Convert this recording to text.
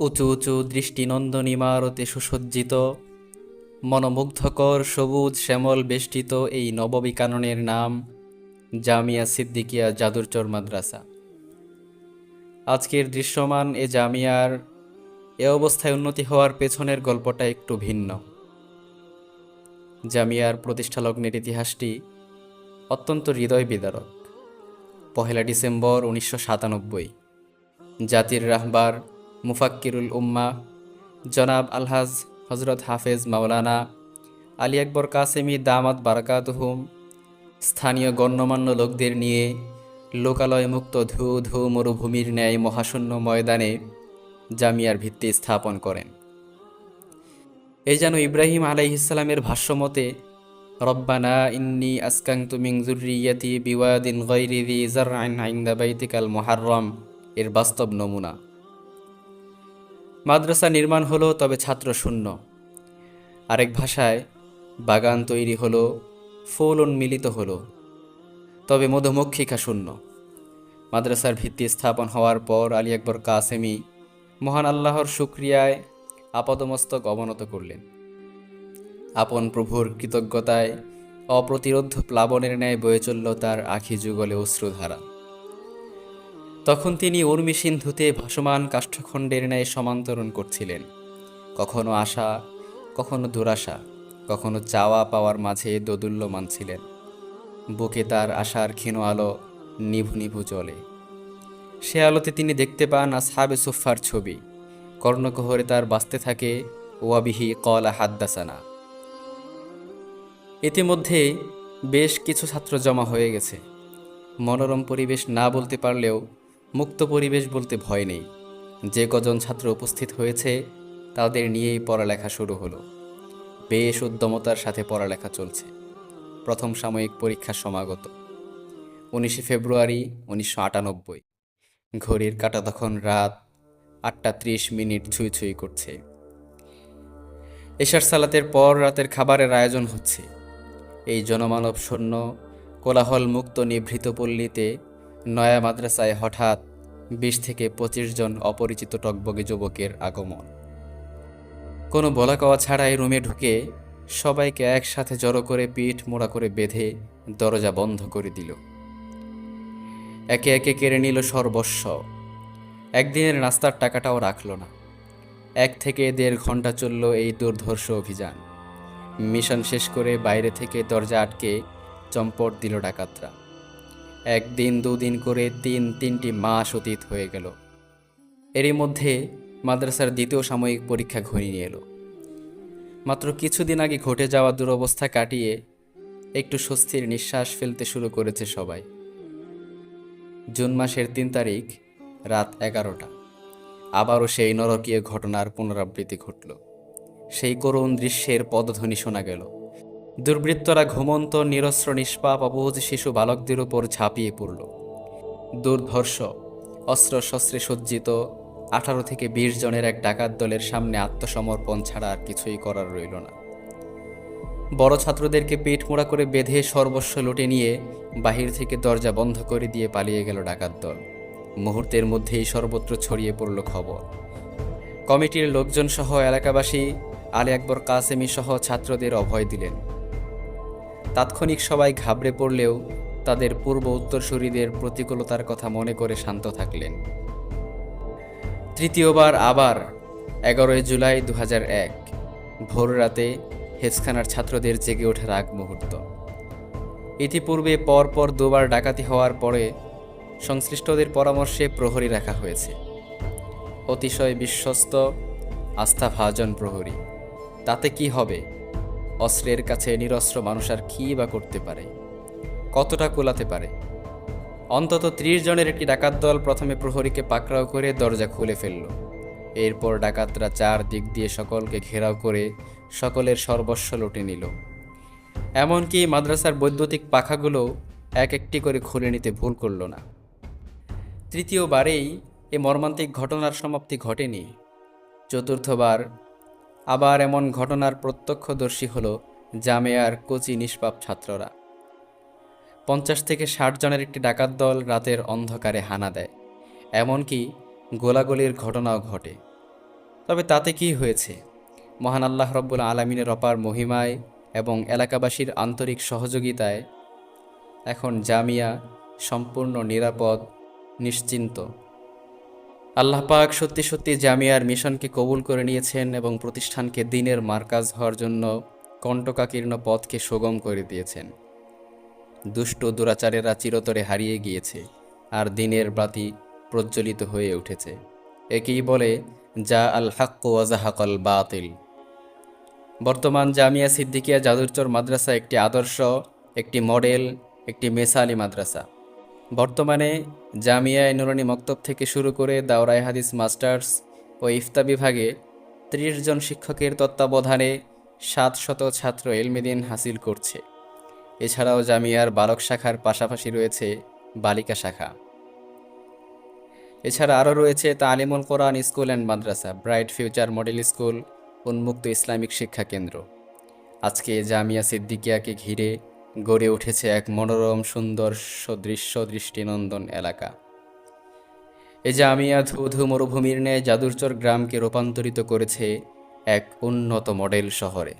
উঁচু উঁচু দৃষ্টিনন্দন ইমারতে সুসজ্জিত, মনোমুগ্ধকর সবুজ শ্যামল বেষ্টিত এই নববিকাননের নাম জামিয়া সিদ্দিকিয়া জাদুরচর মাদ্রাসা। আজকের দৃশ্যমান এ জামিয়ার এ অবস্থায় উন্নতি হওয়ার পেছনের গল্পটা একটু ভিন্ন। জামিয়ার প্রতিষ্ঠালগ্নের ইতিহাসটি অত্যন্ত হৃদয় বিদারক। পহেলা ডিসেম্বর উনিশশো সাতানব্বই। জাতির রাহবার মুফাক্কিরুল উম্মা, জনাব আলহাজ হজরত হাফেজ মাওলানা আলী আকবর কাসেমি দামাত বারাকাতহুম, স্থানীয় গণ্যমান্য লোকদের নিয়ে লোকালয় মুক্ত ধু ধু মরুভূমির ন্যায় মহাশূন্য ময়দানে জামিয়ার ভিত্তি স্থাপন করেন। এই যেন ইব্রাহিম আলাইহিসালামের ভাষ্যমতে, রব্বানা ইন্নি আসকাংতু মিং জুররিয়াতি বিওয়াদিন গৈরি দি জারআইন ইনদা বাইতিকাল মুহাররম এর বাস্তব নমুনা। মাদ্রাসা নির্মাণ হলো তবে ছাত্র শূন্য। আরেক ভাষায়, বাগান তৈরি হলো ফুল উন্মিলিত হলো, তবে মধুমক্ষিকা শূন্য। মাদ্রাসার ভিত্তি স্থাপন হওয়ার পর আলী আকবর কাসেমি মহান আল্লাহর শুক্রিয়ায় আপাদমস্তক অবনত করলেন। আপন প্রভুর কৃতজ্ঞতায় অপ্রতিরোধ প্লাবনের ন্যায় বয়ে চলল তার আখি যুগলে অশ্রুধারা। তখন তিনি উর্মি সিন্ধুতে ভাসমান কাষ্ঠখণ্ডের ন্যায় সমান্তরণ করছিলেন। কখনো আশা, কখনো দুরাশা, কখনো চাওয়া পাওয়ার মাঝে দোদুল্যমান ছিলেন। বুকে তার আশার ক্ষীণ আলো নিভু নিভু চলে সে আলোতে তিনি দেখতে পান আসহাবে সুফার ছবি। কর্ণকোহরে তার বাঁচতে থাকে, ওয়াবিহি কলা হাদ্দাসানা। ইতিমধ্যে বেশ কিছু ছাত্র জমা হয়ে গেছে। মনোরম পরিবেশ না বলতে পারলেও মুক্ত পরিবেশ বলতে ভয় নেই। যে কজন ছাত্র উপস্থিত হয়েছে, তাদের নিয়েই পড়ালেখা শুরু হলো। বেশ উদ্যমতার সাথে পড়ালেখা চলছে। প্রথম সাময়িক পরীক্ষা সমাগত। উনিশে ফেব্রুয়ারি উনিশশো আটানব্বই। ঘড়ির কাটা তখন রাত আটটা ত্রিশ মিনিট ছুঁই ছুঁই করছে। এশার সালাতের পর রাতের খাবারের আয়োজন হচ্ছে। এই জনমানব শূন্য কোলাহল মুক্ত নিভৃত পল্লীতে নয়া মাদ্রাসায় হঠাৎ বিশ থেকে পঁচিশ জন অপরিচিত টকবগে যুবকের আগমন। কোনো বলা কওয়া ছাড়াই রুমে ঢুকে সবাইকে একসাথে জড়ো করে পিঠ মোড়া করে বেঁধে দরজা বন্ধ করে দিল। একে একে কেড়ে নিল সর্বস্ব। একদিনের নাস্তার টাকাটাও রাখল না। এক থেকে দেড় ঘণ্টা চলল এই দুর্ধর্ষ অভিযান। মিশন শেষ করে বাইরে থেকে দরজা আটকে চম্পট দিল ডাকাতরা। একদিন, দুদিন করে তিন, তিনটি মাস অতীত হয়ে গেল। এরই মধ্যে মাদ্রাসার দ্বিতীয় সাময়িক পরীক্ষা ঘনিয়ে এলো। মাত্র কিছুদিন আগে ঘটে যাওয়া দুরবস্থা কাটিয়ে একটু স্বস্তির নিঃশ্বাস ফেলতে শুরু করেছে সবাই। জুন মাসের তিন তারিখ, রাত এগারোটা। আবারও সেই নরকীয় ঘটনার পুনরাবৃত্তি ঘটল। সেই করুণ দৃশ্যের পদধ্বনি শোনা গেল। দুর্বৃত্তরা ঘুমন্ত, নিরস্ত্র, নিষ্পাপ, অবুজ শিশু বালকদের উপর ঝাঁপিয়ে পড়ল। দুর্ধর্ষ অস্ত্র শস্ত্রে সজ্জিত, আঠারো থেকে বিশ জনের এক ডাকাত দলের সামনে আত্মসমর্পণ ছাড়া আর কিছুই করার রইল না। বড় ছাত্রদেরকে পেট মোড়া করে বেঁধে সর্বস্ব লুটে নিয়ে বাহির থেকে দরজা বন্ধ করে দিয়ে পালিয়ে গেল ডাকাত দল। মুহূর্তের মধ্যেই সর্বত্র ছড়িয়ে পড়ল খবর। কমিটির লোকজন সহ এলাকাবাসী আলী আকবর কাসেমি সহ ছাত্রদের অভয় দিলেন। তাৎক্ষণিক সবাই ঘাবড়ে পড়লেও তাদের পূর্ব উত্তরসূরিদের প্রতিকূলতার কথা মনে করে শান্ত থাকলেন। তৃতীয়বার আবার এগারোই জুলাই দু এক, ভোর রাতে হেজখানার ছাত্রদের জেগে ওঠার আগ মুহূর্ত। ইতিপূর্বে পরপর দুবার ডাকাতি হওয়ার পরে সংশ্লিষ্টদের পরামর্শে প্রহরী রাখা হয়েছে। অতিশয় বিশ্বস্ত, আস্থাভাজন প্রহরী। তাতে কি হবে? অস্ত্রের কাছে নিরস্ত্র মানুষ আর কী বা করতে পারে? কতটা কোলাতে পারে? অন্তত ত্রিশ জনের একটি ডাকাত দল প্রথমে প্রহরীকে পাকড়াও করে দরজা খুলে ফেলল। এরপর ডাকাতরা চার দিক দিয়ে সকলকে ঘেরাও করে সকলের সর্বস্ব লুটে নিল। এমনকি মাদ্রাসার বৈদ্যুতিক পাখাগুলো এক একটি করে খুলে নিতে ভুল করল না। তৃতীয়বারেই এ মর্মান্তিক ঘটনার সমাপ্তি ঘটেনি। চতুর্থবার আবার এমন ঘটনার প্রত্যক্ষদর্শী হল জামেয়ার কোচি নিষ্পাপ ছাত্ররা। পঞ্চাশ থেকে ষাট জনের একটি ডাকাত দল রাতের অন্ধকারে হানা দেয়। এমনকি গোলাগুলির ঘটনাও ঘটে। তবে তাতে কি হয়েছে? মহান আল্লাহ রব্বুল আলমিনের অপার মহিমায় এবং এলাকাবাসীর আন্তরিক সহযোগিতায় এখন জামিয়া সম্পূর্ণ নিরাপদ, নিশ্চিন্ত। আল্লাহ পাক সত্যি সত্যি জামিয়ার মিশনকে কবুল করে নিয়েছেন এবং প্রতিষ্ঠানকে দিনের মার্কাজ হওয়ার জন্য কণ্টকাকীর্ণ পথকে সুগম করে দিয়েছেন। দুষ্ট দুরাচারেরা চিরতরে হারিয়ে গিয়েছে আর দিনের বাতি প্রজ্বলিত হয়ে উঠেছে। একেই বলে, যা আল হাক্ক ওয়াজাহাকল বাতিল। বর্তমান জামিয়া সিদ্দিকিয়া জাদুরচর মাদ্রাসা একটি আদর্শ, একটি মডেল, একটি মেসালি মাদ্রাসা। বর্তমানে জামিয়া নুরানি মক্তব থেকে শুরু করে দাওরাই হাদিস মাস্টার্স ও ইফতা বিভাগে ত্রিশ জন শিক্ষকের তত্ত্বাবধানে সাত শত ছাত্র এলমেদিন হাসিল করছে। এছাড়াও জামিয়ার বালক শাখার পাশাপাশি রয়েছে বালিকা শাখা। এছাড়া আরও রয়েছে Talimul Quran School and Madrasa, Bright Future Model School, উন্মুক্ত ইসলামিক শিক্ষা কেন্দ্র। আজকে জামিয়া সিদ্দিকিয়াকে ঘিরে গড়ে উঠেছে এক মনোরম, সুন্দর, সদৃশ্য দৃষ্টিনন্দন এলাকা। এই জামিয়া ধুধু মরুভূমির ন্যায় জাদুরচর গ্রামকে রূপান্তরিত করেছে এক উন্নত মডেল শহরে।